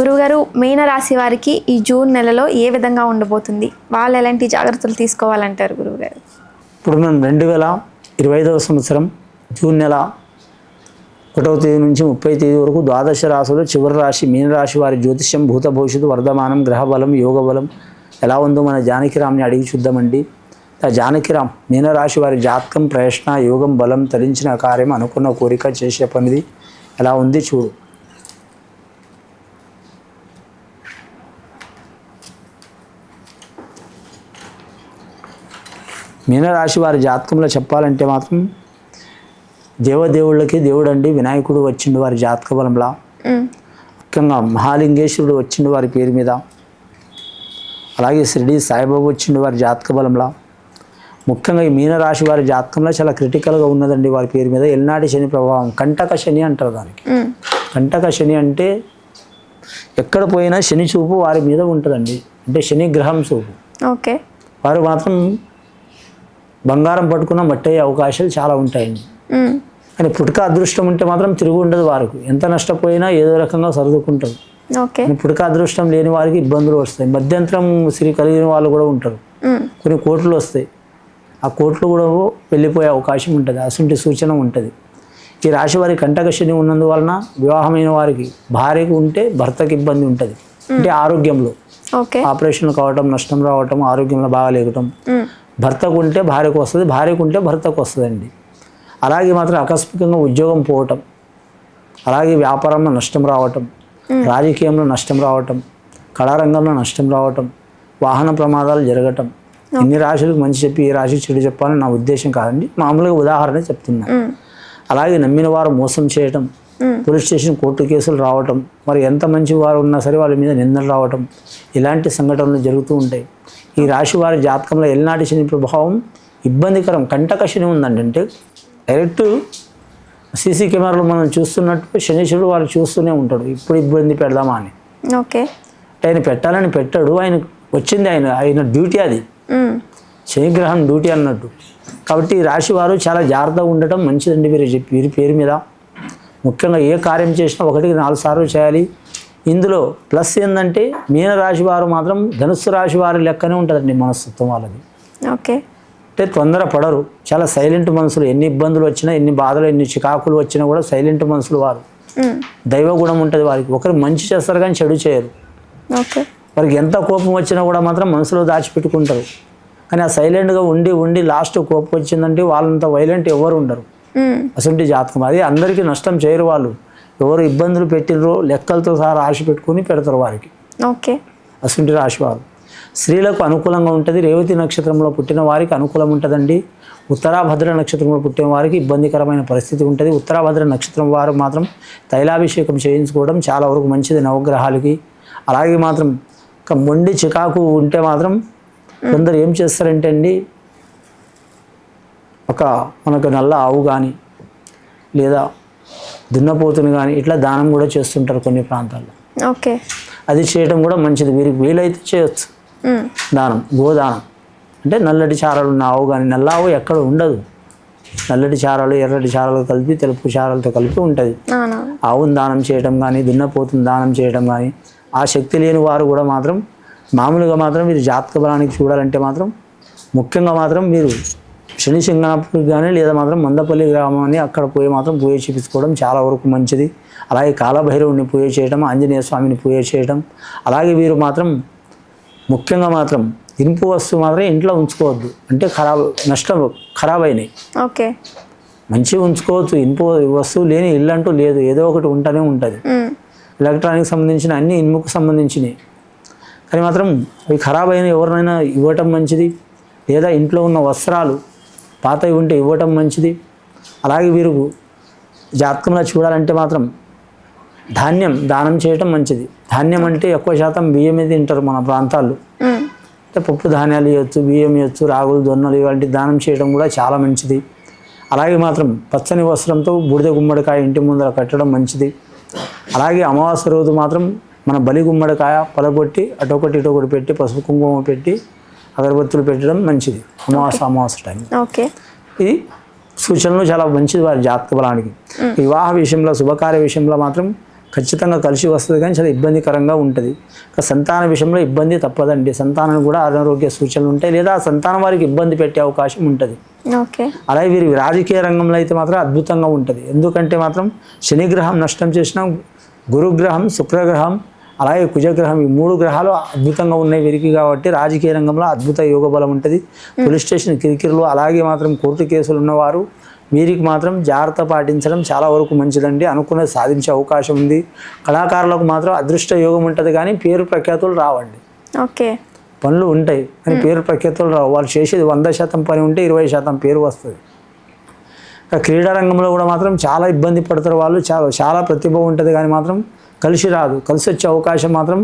గురువుగారు మీన రాశి వారికి ఈ జూన్ నెలలో ఏ విధంగా ఉండబోతుంది? వాళ్ళు ఎలాంటి జాగ్రత్తలు తీసుకోవాలంటారు గురువుగారు ఇప్పుడు మనం రెండు వేల ఇరవై ఐదవ సంవత్సరం జూన్ నెల ఒకటవ తేదీ నుంచి ముప్పై తేదీ వరకు ద్వాదశ రాశులు చివరి రాశి మీనరాశి వారి జ్యోతిష్యం భూత భవిష్యత్తు వర్ధమానం గ్రహబలం యోగ బలం ఎలా ఉందో మన జానకిరామ్ని అడిగి చూద్దామండి. ఆ జానకిరామ్ మీనరాశి వారి జాతకం ప్రయత్న యోగం బలం తరించిన కార్యం అనుకున్న కోరిక చేసే పనిది ఎలా ఉంది చూడు. మీనరాశి వారి జాతకంలో చెప్పాలంటే మాత్రం దేవదేవుళ్ళకి దేవుడు అండి వినాయకుడు వచ్చిండు వారి జాతక బలంలా. ముఖ్యంగా మహాలింగేశ్వరుడు వచ్చిండు వారి పేరు మీద. అలాగే షిరిడి సాయిబాబా వచ్చిండు వారి జాతక బలంలా. ముఖ్యంగా ఈ మీనరాశి వారి జాతకంలో చాలా క్రిటికల్గా ఉన్నదండి వారి పేరు మీద. ఎల్నాటి శని ప్రభావం కంటక శని అంటారు దానికి. కంటక శని అంటే ఎక్కడ పోయినా శని చూపు వారి మీద ఉంటుందండి. అంటే శని గ్రహం చూపు. ఓకే. వారు మాత్రం బంగారం పట్టుకున్న మట్టయ్యే అవకాశాలు చాలా ఉంటాయండి. కానీ పుట్టుక అదృష్టం ఉంటే మాత్రం తిరుగు ఉండదు వారికి. ఎంత నష్టపోయినా ఏదో రకంగా సర్దుకుంటారు. పుట్టుక అదృష్టం లేని వారికి ఇబ్బందులు వస్తాయి. మధ్యంతరం సిరి కలిగిన వాళ్ళు కూడా ఉంటారు. కొన్ని కోట్లు వస్తాయి. ఆ కోట్లు కూడా వెళ్ళిపోయే అవకాశం ఉంటుంది. అసంటి సూచన ఉంటుంది. ఈ రాశి వారి కంటక శని ఉన్నందువలన వివాహమైన వారికి భార్యకు ఉంటే భర్తకి ఇబ్బంది ఉంటుంది. అంటే ఆరోగ్యంలో ఆపరేషన్ కావటం నష్టం రావటం ఆరోగ్యంలో బాగా లేకటం. భర్తకు ఉంటే భార్యకు వస్తుంది భార్యకు ఉంటే భర్తకు వస్తుందండి అలాగే మాత్రం ఆకస్మికంగా ఉద్యోగం పోవటం అలాగే వ్యాపారంలో నష్టం రావటం రాజకీయంలో నష్టం రావటం కళారంగంలో నష్టం రావటం వాహన ప్రమాదాలు జరగటం ఇన్ని రాశులకు మంచి చెప్పి ఈ రాశి చెడు చెప్పాలని నా ఉద్దేశం కాదండి మామూలుగా ఉదాహరణ చెప్తున్నా మ్మ్. అలాగే నమ్మిన వారు మోసం చేయటం. పోలీస్ స్టేషన్ కోర్టు కేసులు రావటం మరి ఎంత మంచి వారు ఉన్నా సరే వాళ్ళ మీద నిందలు రావటం ఇలాంటి సంఘటనలు జరుగుతూ ఉంటాయి. ఈ రాశి వారి జాతకంలో ఎల్నాటి శని ప్రభావం ఇబ్బందికరం కంటక శని ఉందండి అంటే డైరెక్ట్ సీసీ కెమెరాలో మనం చూస్తున్నట్టు శనీశ్వరుడు వారు చూస్తూనే ఉంటాడు. ఇప్పుడు ఇబ్బంది పెడదామా అని. ఓకే. ఆయన పెట్టాలని పెట్టాడు ఆయన వచ్చింది ఆయన ఆయన డ్యూటీ అది. శనిగ్రహం డ్యూటీ అన్నట్టు. కాబట్టి ఈ రాశి వారు చాలా జాగ్రత్తగా ఉండటం మంచిదండి చెప్పి వీరి పేరు మీద. ముఖ్యంగా ఏ కార్యం చేసినా ఒకటికి నాలుగు సార్లు చేయాలి. ఇందులో ప్లస్ ఏంటంటే మీన రాశి వారు మాత్రం ధనుస్సు రాశి వారి లెక్కనే ఉంటుందండి మనస్తత్వం వాళ్ళది. ఓకే. అంటే తొందర పడరు. చాలా సైలెంట్ మనుషులు ఎన్ని ఇబ్బందులు వచ్చినా ఎన్ని బాధలు ఎన్ని చికాకులు వచ్చినా కూడా సైలెంట్ మనుషులు వారు. దైవ గుణం ఉంటుంది వారికి. ఒకరు మంచి చేస్తారు కానీ చెడు చేయరు. ఓకే. వారికి ఎంత కోపం వచ్చినా కూడా మాత్రం మనసులో దాచిపెట్టుకుంటారు. కానీ ఆ సైలెంట్గా ఉండి ఉండి లాస్ట్ కోపం వచ్చిందంటే వాళ్ళంత వైలెంట్ ఎవరు ఉండరు. అసలు జాతకం. అది అందరికీ నష్టం చేయరు వాళ్ళు. ఎవరు ఇబ్బందులు పెట్టినరో లెక్కలతో సహా రాసి పెట్టుకుని పెడతారు వారికి. ఓకే. అసంటి రాశివారు స్త్రీలకు అనుకూలంగా ఉంటుంది. రేవతి నక్షత్రంలో పుట్టిన వారికి అనుకూలం ఉంటుందండి. ఉత్తరాభద్ర నక్షత్రంలో పుట్టిన వారికి ఇబ్బందికరమైన పరిస్థితి ఉంటుంది. ఉత్తరాభద్ర నక్షత్రం వారు మాత్రం తైలాభిషేకం చేయించుకోవడం చాలా వరకు మంచిది నవగ్రహాలకి. అలాగే మాత్రం ఒక మొండి చికాకు ఉంటే మాత్రం కొందరు ఏం చేస్తారంటే అండి ఒక మనకు నల్ల ఆవు కానీ లేదా దున్నపోతుని కానీ ఇట్లా దానం కూడా చేస్తుంటారు కొన్ని ప్రాంతాల్లో. ఓకే. అది చేయడం కూడా మంచిది. వీరికి వీలైతే చేయొచ్చు. దానం గోదానం. అంటే నల్లటి చారాలు ఉన్న ఆవు కానీ నల్ల ఆవు ఎక్కడ ఉండదు. నల్లటి చారాలు ఎర్రటి చారాలు కలిపి తెలుపు చారాలతో కలిపి ఉంటుంది. ఆవును దానం చేయడం కానీ దున్నపోతుని దానం చేయడం కానీ ఆ శక్తి లేని వారు కూడా మాత్రం మామూలుగా మాత్రం మీరు జాతక బలానికి చూడాలంటే మాత్రం ముఖ్యంగా మాత్రం మీరు శని సింగనాపూర్ కానీ లేదా మాత్రం మందపల్లి గ్రామాన్ని అక్కడ పోయి మాత్రం పూజ చేపించుకోవడం చాలా వరకు మంచిది. అలాగే కాలభైరవుని పూజ చేయడం ఆంజనేయ స్వామిని పూజ చేయడం అలాగే వీరు మాత్రం ముఖ్యంగా మాత్రం ఇనుపు వస్తువు మాత్రం ఇంట్లో ఉంచుకోవద్దు. అంటే ఖరాబ్ నష్టం ఖరాబ్ అయినాయి ఓకే. మంచిగా ఉంచుకోవచ్చు. ఇనుపు వస్తువు లేని ఇల్లు అంటూ లేదు. ఏదో ఒకటి ఉంటూనే ఉంటుంది. ఎలక్ట్రానిక్ సంబంధించిన అన్ని ఇనుముకు సంబంధించినవి కానీ మాత్రం అవి ఖరాబ్ అయిన ఎవరినైనా ఇవ్వటం మంచిది. లేదా ఇంట్లో ఉన్న వస్త్రాలు పాతవి ఉంటే ఇవ్వటం మంచిది. అలాగే వీరు జాతకంలో చూడాలంటే మాత్రం ధాన్యం దానం చేయటం మంచిది. ధాన్యం అంటే ఎక్కువ శాతం బియ్యమే తింటారు మన ప్రాంతాల్లో మ్మ్. అంటే పప్పు ధాన్యాలు ఇవ్వచ్చు బియ్యం ఇవ్వచ్చు రాగులు జొన్నలు ఇలాంటి దానం చేయడం కూడా చాలా మంచిది. అలాగే మాత్రం పచ్చని వస్త్రంతో బూడిద గుమ్మడికాయ ఇంటి ముందర కట్టడం మంచిది. అలాగే అమావాస్య రోజు మాత్రం మన బలి గుమ్మడికాయ పలగొట్టి అటొకటి ఇటొకటి పెట్టి పసుపు కుంకుమ పెట్టి అగరబత్తులు పెట్టడం మంచిది. అమావాస్య అమావాస్య టైం. ఓకే. ఇది సూచనలు చాలా మంచిది వారి జాతక బలానికి. వివాహ విషయంలో శుభకార్య విషయంలో మాత్రం ఖచ్చితంగా కలిసి వస్తుంది కానీ చాలా ఇబ్బందికరంగా ఉంటుంది. సంతాన విషయంలో ఇబ్బంది తప్పదండి. సంతానం కూడా అనారోగ్య సూచనలు ఉంటాయి లేదా సంతానం వారికి ఇబ్బంది పెట్టే అవకాశం ఉంటుంది. ఓకే. అలాగే వీరి రాజకీయ రంగంలో అయితే మాత్రం అద్భుతంగా ఉంటుంది. ఎందుకంటే మాత్రం శనిగ్రహం నష్టం చేసిన గురుగ్రహం శుక్రగ్రహం అలాగే కుజగ్రహం ఈ మూడు గ్రహాలు అద్భుతంగా ఉన్నాయి వీరికి కాబట్టి రాజకీయ రంగంలో అద్భుత యోగ బలం ఉంటుంది. పోలీస్ స్టేషన్ కిరికిరిలు అలాగే మాత్రం కోర్టు కేసులు ఉన్నవారు వీరికి మాత్రం జాగ్రత్త పాటించడం చాలా వరకు మంచిదండి. అనుకున్నది సాధించే అవకాశం ఉంది. కళాకారులకు మాత్రం అదృష్ట యోగం ఉంటుంది కానీ పేరు ప్రఖ్యాతులు రావండి. ఓకే. పనులు ఉంటాయి కానీ పేరు ప్రఖ్యాతులు రావు. వాళ్ళు చేసేది వంద శాతం పని ఉంటే ఇరవై శాతం పేరు వస్తుంది. ఇక క్రీడా రంగంలో కూడా మాత్రం చాలా ఇబ్బంది పడతారు వాళ్ళు. చాలా చాలా ప్రతిభ ఉంటుంది కానీ మాత్రం కలిసి రాదు. కలిసి వచ్చే అవకాశం మాత్రం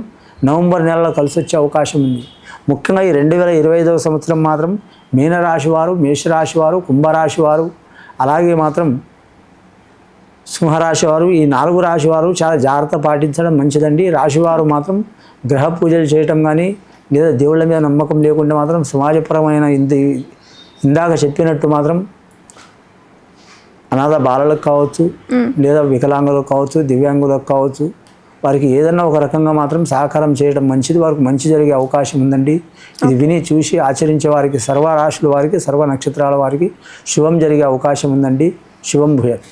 నవంబర్ నెలలో కలిసి వచ్చే అవకాశం ఉంది. ముఖ్యంగా ఈ రెండు వేల ఇరవై ఐదవ సంవత్సరం మాత్రం మీనరాశి వారు మేషరాశి వారు కుంభరాశి వారు అలాగే మాత్రం సింహరాశి వారు ఈ నాలుగు రాశి వారు చాలా జాగ్రత్త పాటించడం మంచిదండి. ఈ రాశి వారు మాత్రం గ్రహ పూజలు చేయటం కానీ లేదా దేవుళ్ళ మీద నమ్మకం లేకుండా మాత్రం సమాజపరమైన ఇంత ఇందాక చెప్పినట్టు మాత్రం అనాథ బాలలకు కావచ్చు లేదా వికలాంగులకు కావచ్చు దివ్యాంగులకు కావచ్చు వారికి ఏదన్నా ఒక రకంగా మాత్రం సహకారం చేయడం మంచిది. వారికి మంచి జరిగే అవకాశం ఉందండి. ఇది విని చూసి ఆచరించే వారికి సర్వ రాశుల వారికి సర్వ నక్షత్రాల వారికి శుభం జరిగే అవకాశం ఉందండి. శుభం భూయత్.